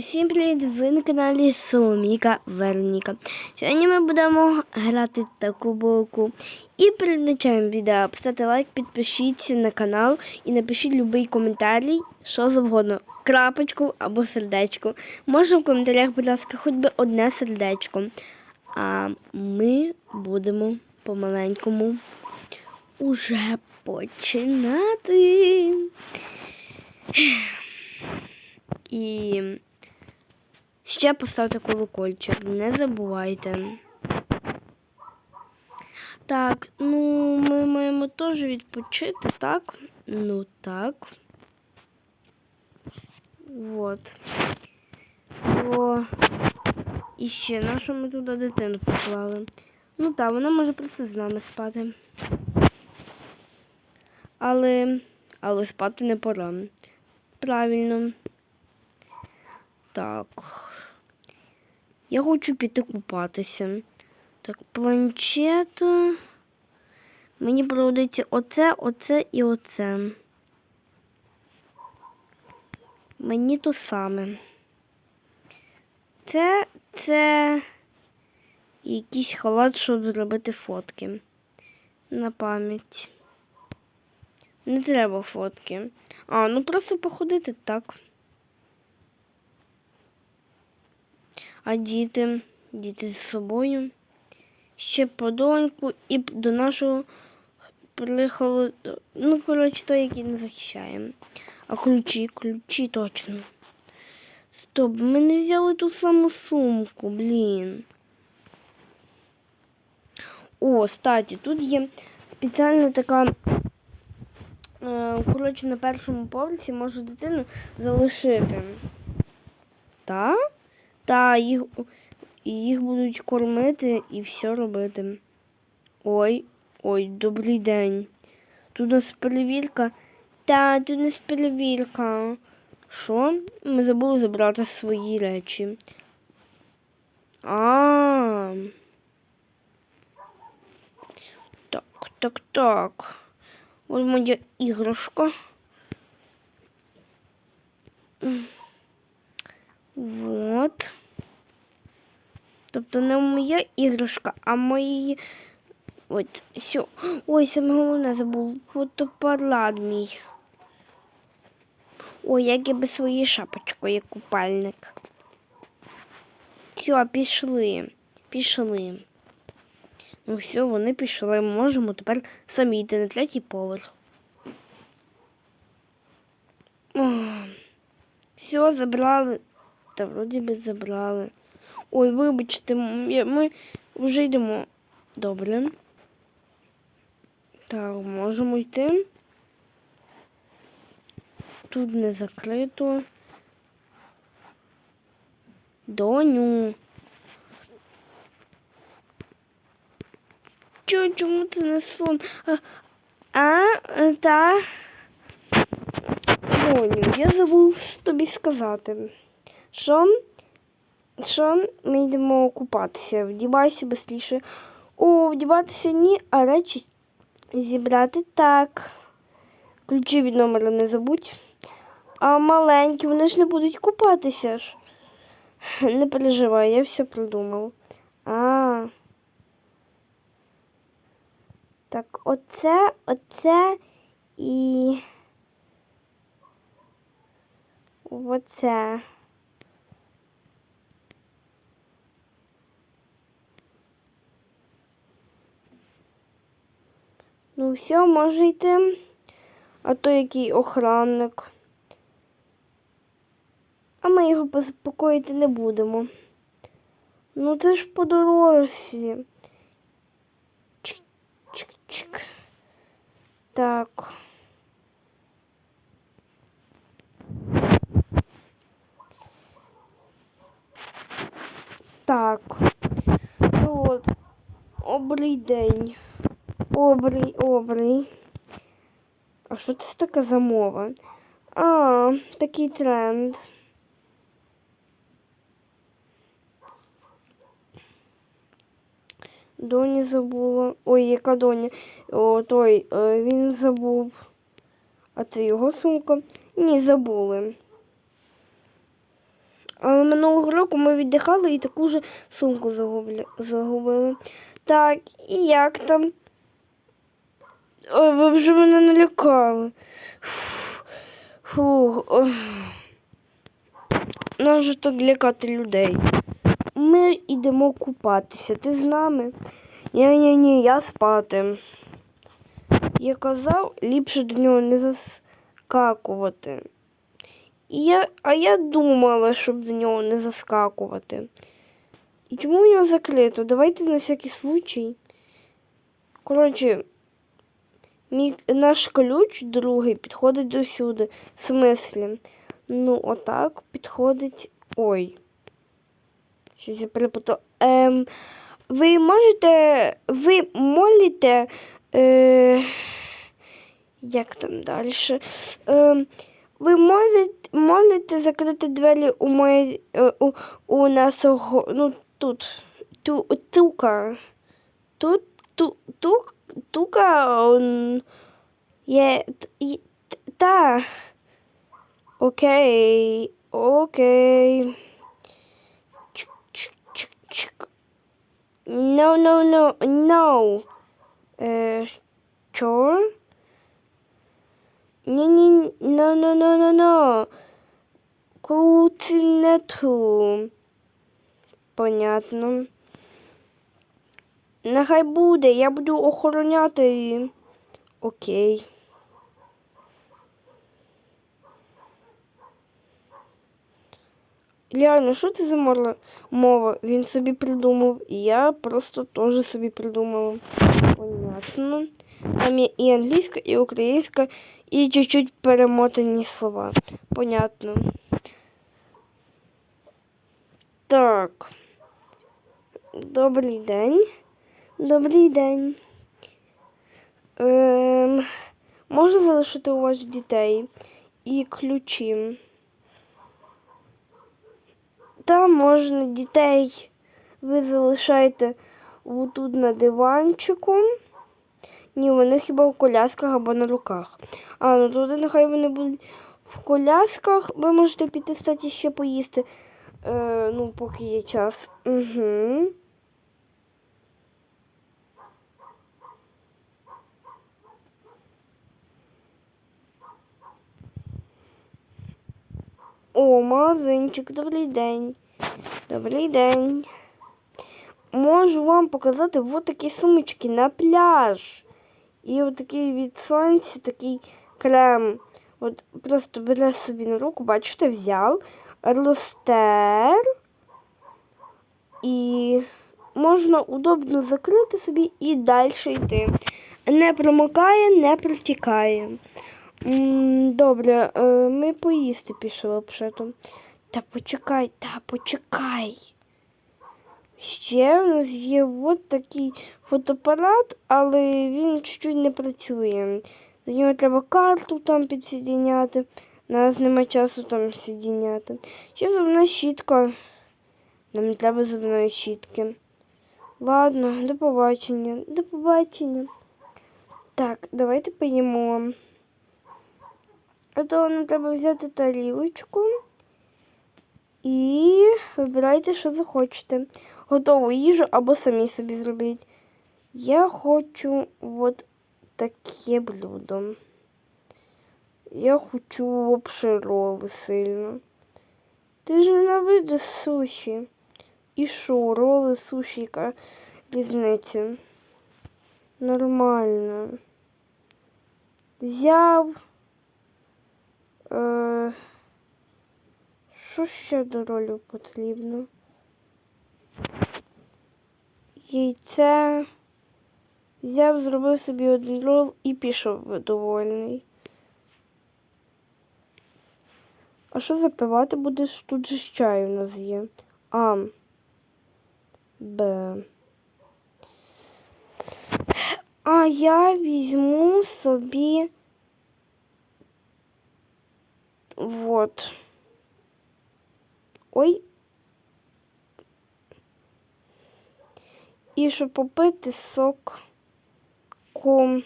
Всім привіт! Ви на каналі Соломіка Вероніка. Сьогодні ми будемо грати таку булку. І перед началом відео поставте лайк, підпишіться на канал і напишіть будь-який коментарій, що завгодно. Крапочку або сердечко. Можна в коментарях, будь ласка, хоч би одне сердечко. А ми будемо помаленькому уже починати. І ще поставте колокольчик, не забувайте. Так, ну ми маємо теж відпочити, так? Ну так. Вот. О. І ще нашу ми туди дитину поклали. Ну так, вона може просто з нами спати. Але, але спати не пора. Правильно. Так. Я хочу піти купатися. Так, планшет. Мені проводиться оце, оце і оце. Мені то саме. Це, це якийсь халат, щоб зробити фотки. На пам'ять. Не треба фотки. А, ну просто походити так. А діти, діти з собою. Ще подоньку і до нашого прихолоду. Ну, коротше, той, який не захищає. А ключі, ключі точно. Стоп, ми не взяли ту саму сумку, блін. О, кстати, тут є спеціальна така. е, Коротше, на першому поверсі можу дитину залишити. Так? Та їх, їх будуть кормити і все робити. Ой, ой, добрий день. Тут у нас перевірка. Та, тут у нас перевірка. Що? Ми забули забрати свої речі. А. Так, так, так. Ось моя іграшка. Вот. Тобто не моя іграшка, а мої. От, все. Ой, саме головне забув. Фотоапарат мій. Ой, як я без своєї шапочки, як купальник. Все, пішли. Пішли. Ну все, вони пішли. Ми можемо тепер самі йти на третій поверх. Все, забрали. Та вроді би забрали. Ой, вибачте, ми вже йдемо. Добре. Так, можемо йти. Тут не закрито. Доню. Чо, чому це не сон? А, а та. Доню, я забув тобі сказати. Що? Що ми йдемо купатися? Вдівайся швидше. О, вдіватися ні, а речі зібрати так. Ключі від номера не забудь. А маленькі, вони ж не будуть купатися ж. Не переживай, я все придумав. А. Так, оце, оце і. Оце. Ну, все, може йти. А то який охранник. А ми його безпокоїти не будемо. Ну це ж по дорозі. Чик-чик-чик. Так. Так. Ну от. Обрий день. Обрий, обрий. А що це така за мова? А, такий тренд. Доні забула. Ой, яка доня? О, той, е, він забув. А це його сумка? Ні, забули. Але минулого року ми віддихали і таку ж сумку загубили. Так, і як там? Ой, ви вже мене налякали. Фух, ох. Нащо так лякати людей? Ми йдемо купатися. Ти з нами? Ні-ні-ні, я спати. Я казав, ліпше до нього не заскакувати. І я, а я думала, щоб до нього не заскакувати. І чому у нього закрито? Давайте на всякий случай. Коротше, мій, наш ключ другий підходить до сюди. В смислі? Ну, отак підходить. Ой. Щось я перепутала. Ем, ви можете. Ви молите. Е, як там далі? Ем, ви можете, можете закрити двері у моє, е, у, у нашого, ну, тут, ту, тука. Тут, ту, тук, тука, он, є, т- є, т- та. Окей, окей. Чик, чик, чик, чик. No, no, no, no. Е, що? Ні-ні, no, no, no, no, no. Култинету. Понятно. Нехай буде, я буду охороняти її. Окей. Реально, що це за мова? Він собі придумав. Я просто теж собі придумала. Понятно. Там є і англійська, і українська, і чуть-чуть перемотані слова. Понятно. Так. Добрий день. Добрий день. Ем, можна залишити у вас дітей і ключі. Там можна дітей ви залишаєте тут на диванчику. Ні, вони хіба в колясках або на руках. А, ну туди нехай вони будуть в колясках. Ви можете піти, кстати, ще поїсти. Е, ну, поки є час. Угу. О, магазинчик, добрий день. Добрий день. Можу вам показати вот такі сумочки на пляж. І от такий від сонця, такий крем. От просто береш собі на руку, бачите, взяв, розтер. І можна удобно закрити собі і далі йти. Не промокає, не протікає. Добре, е, ми поїсти пішли взагалі. Та почекай, та почекай. Ще в нас є от такий фотоапарат, але він чуть-чуть не працює. До нього треба карту там підсоединяти. Нас немає часу там соединяти. Ще зубна щітка. Нам не треба зубної щітки. Ладно, до побачення. До побачення. Так, давайте поїмо. То нам треба взяти тарілочку і вибирайте, що захочете. Готову їжу або самі собі зробіть. Я хочу от таке блюдо. Я хочу вообще роли сильно. Ти ж ненавидиш суші. І що, роли, суші, яка різниця? Нормально. Взяв. Е, що ще до ролі потрібно? Яйце. Взяв, зробив собі один рол і пішов довольний. А що запивати будеш? Тут же чай у нас є. А. Б. А я візьму собі. Вот. Ой. І щоб попити сок ком.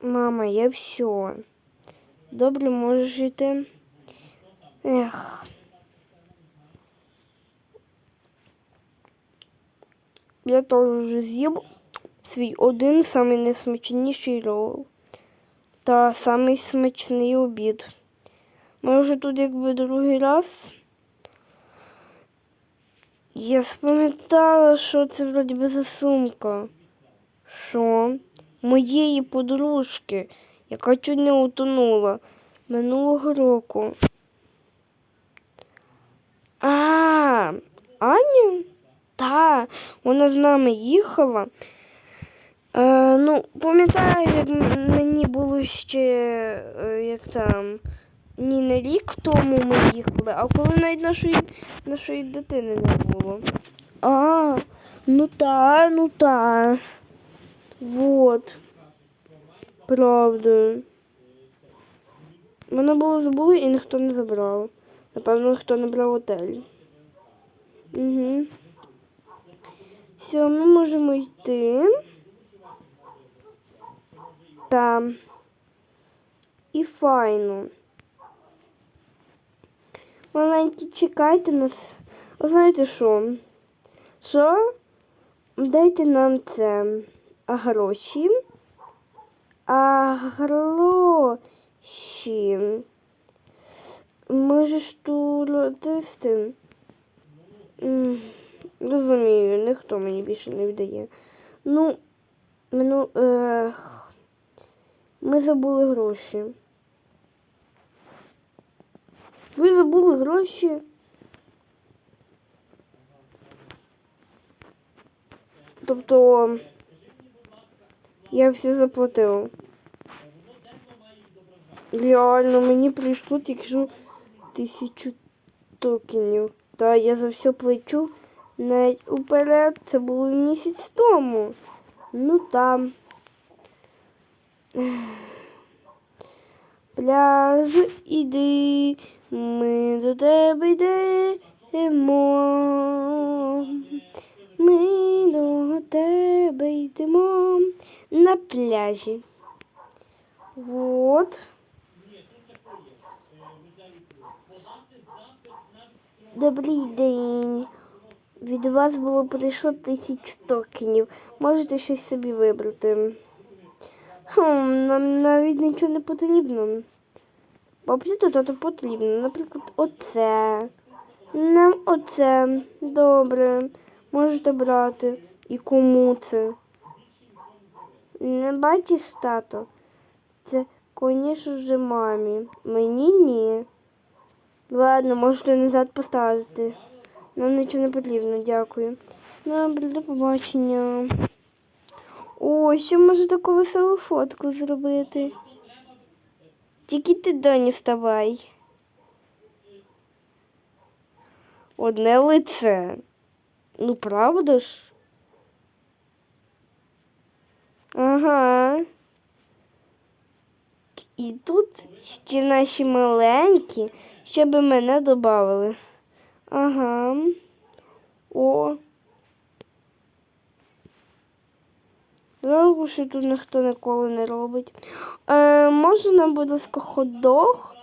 Мама, я все. Добре можеш жити. Ех. Я теж вже з'їв свій один самий найсмачніший рол. Та самий смачний обід. Ми вже тут якби другий раз. Я спам'ятала, що це вроді би за сумка. Що? Моєї подружки, яка чуть не утонула минулого року. А, Аня? Та, вона з нами їхала. Е, ну, пам'ятаю, як мені було ще е, як там. Ні, не рік тому ми їхали, а коли навіть нашої, нашої дитини не було. А, ну та, ну та. Вот. Правда. Мене було забули і ніхто не забрав. Напевно, ніхто не брав готель. Угу. Все, ми можемо йти. Там. І файно. Маленькі, чекайте нас. Ви Знаєте що? Що? Дайте нам це а гроші. А гроші. Ми же ж туристи. М, Розумію, ніхто мені більше не віддає. Ну, мину, е, ми забули гроші. Ви забули гроші? Тобто я все заплатила. Реально, мені прийшло тільки тисячу токенів. Та я за все плачу навіть уперед. Це було місяць тому. Ну там. Пляж, іди, ми до тебе йдемо. Ми до тебе йдемо на пляжі. Вот. Добрий день. Від вас було прийшло тисячу токенів. Можете щось собі вибрати. Хм, нам навіть нічого не потрібно. Взагалі то потрібно. Наприклад, оце. Нам оце. Добре. Можете брати. І кому це? Не бачиш, тато? Це, звісно ж, мамі. Мені ні. Ладно, можете назад поставити. Нам нічого не потрібно, дякую. Добре, до побачення. О, ще можу таку веселу фотку зробити. Тільки ти доні вставай. Одне лице. Ну, правда ж? Ага. І тут ще наші маленькі, щоб мене додали. Ага. О. Жалко, що тут ніхто ніколи не робить. Е, може нам, будь ласка, ходох?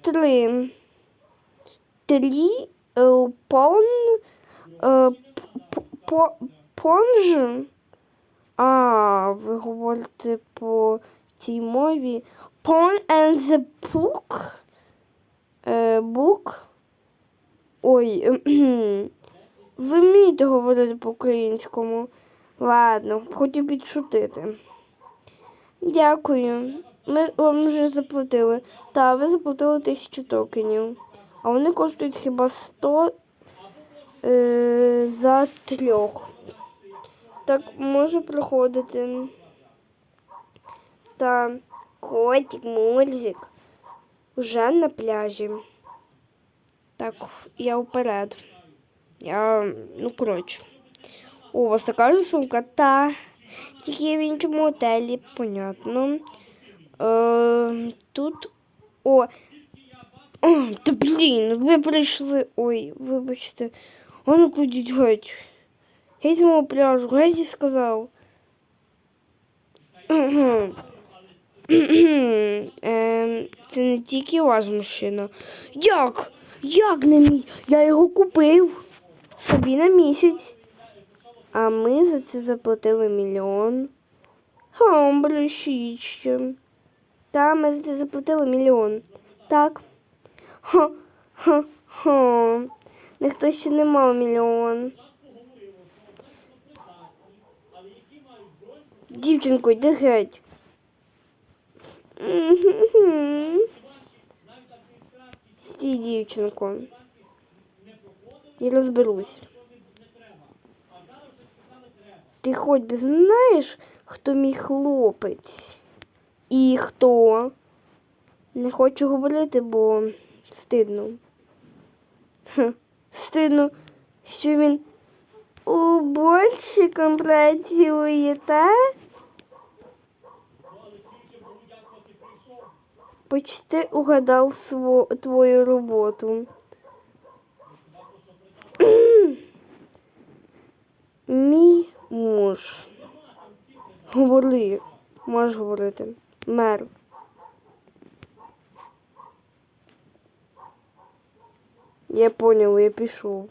Три. Три е, пон. Е, по, понж. А, ви говорите по цій мові. Pon and the book. Е, book. Ой. Ви вмієте говорити по-українському. Ладно, хотів підшутити. Дякую. Ми вам вже заплатили. Та, ви заплатили тисячу токенів. А вони коштують хіба 100 е, за трьох. Так, може приходити. Та котик, мульзик. Уже на пляжі. Так, я вперед. Я, ну, коротше. О, вас така ж сумка? Та. Тільки в іншому готелі, понятно. Е, тут. О. О, та блін, ви прийшли. Ой, вибачте. А ну кудіть геть. Геть з мого пляжу, геть сказав. Ем, це не тільки ваша машина. Як? Як не мій? Я його купив собі на місяць. А ми за це заплатили мільйон. Блющище. Та, ми за це заплатили мільйон. Так. Ха, ха, ха. Ніхто ще не мав мільйон. Дівчинко, йди геть. Стій, дівчинко. Я розберусь. Ти хоч би знаєш, хто мій хлопець? І хто? Не хочу говорити, бо стидно. Ха, стидно, що він уборщиком працює, так? Почти угадав сво, твою роботу. Мій муж. Говори, можеш говорити. Мер. Я понял, я пішов.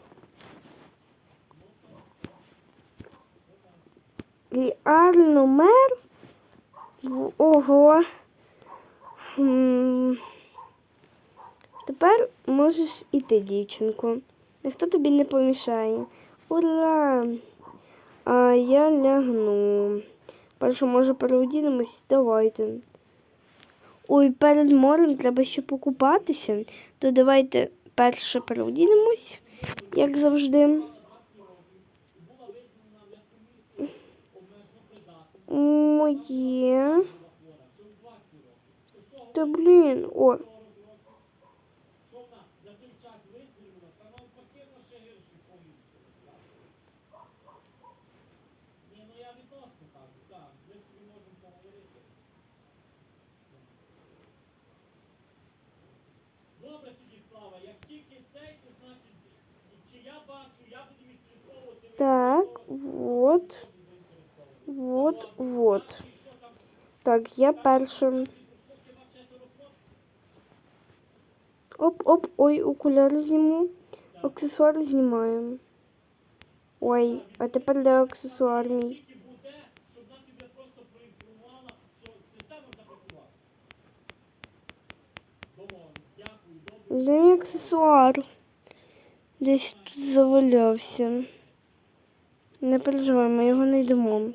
Реально мер? Ого. Тепер можеш іти, дівчинко. Ніхто тобі не помішає. Ура! А я лягну. Перше, може, переодінемось? Давайте. Ой, перед морем треба ще покупатися. То давайте перше переодінемось, як завжди. Моє. Та блін, о. Добре тоді, Слава, як тільки цей, то значить, чи я бачу, я буду відслідковувати. Так, вот. Вот, вот. Так, я першим. Оп-оп, ой, окуляри зніму. Аксесуар знімаємо. Ой, а тепер де аксесуар мій? Де мій аксесуар? Десь тут завалявся. Не переживай, ми його не йдемо.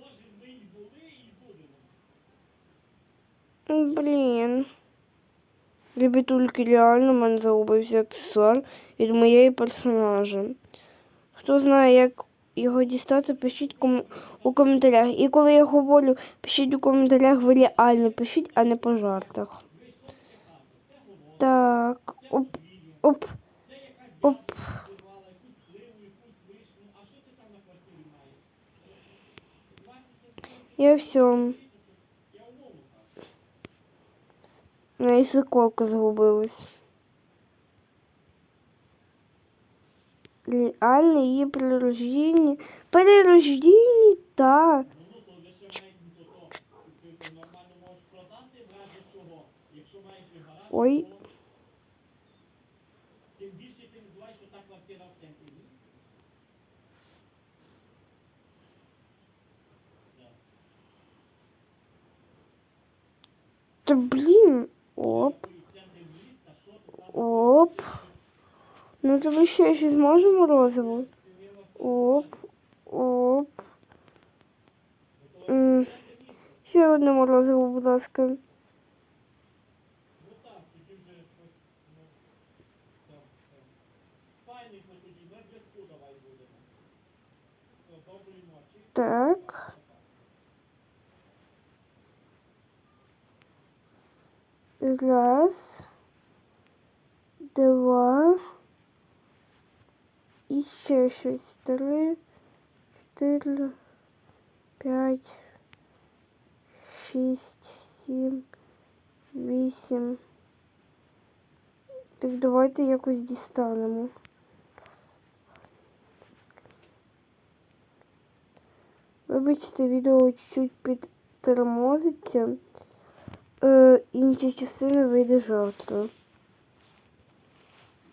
Блін. Ребятульки, реально в мене загубився аксесуар від моєї персонажа. Хто знає, як його дістати, пишіть ком... у коментарях. І коли я говорю, пишіть у коментарях, ви реально пишіть, а не по жартах. Так, оп, оп, оп. Впливала якусь ти нормально можеш продати, в разі чого. Якщо маєш гараж, Ой. то тим більше ти називаєш, що та квартира в центрі міста. Та блін. Оп, оп. Ну тобі ще щось може морозиво? Оп, оп. М, Ще одне будь ласка. Так, тоді вже щось, ну, так, так. Файненько тоді, на зв'язку давай будемо. То, доброї ночі. Так. Раз, два. І ще щось. Три, чотири, п'ять, шість, сім, вісім. Так давайте якось дістанемо. Вибачте, відео чуть-чуть підтормозиться. Е, інші частини вийде завтра.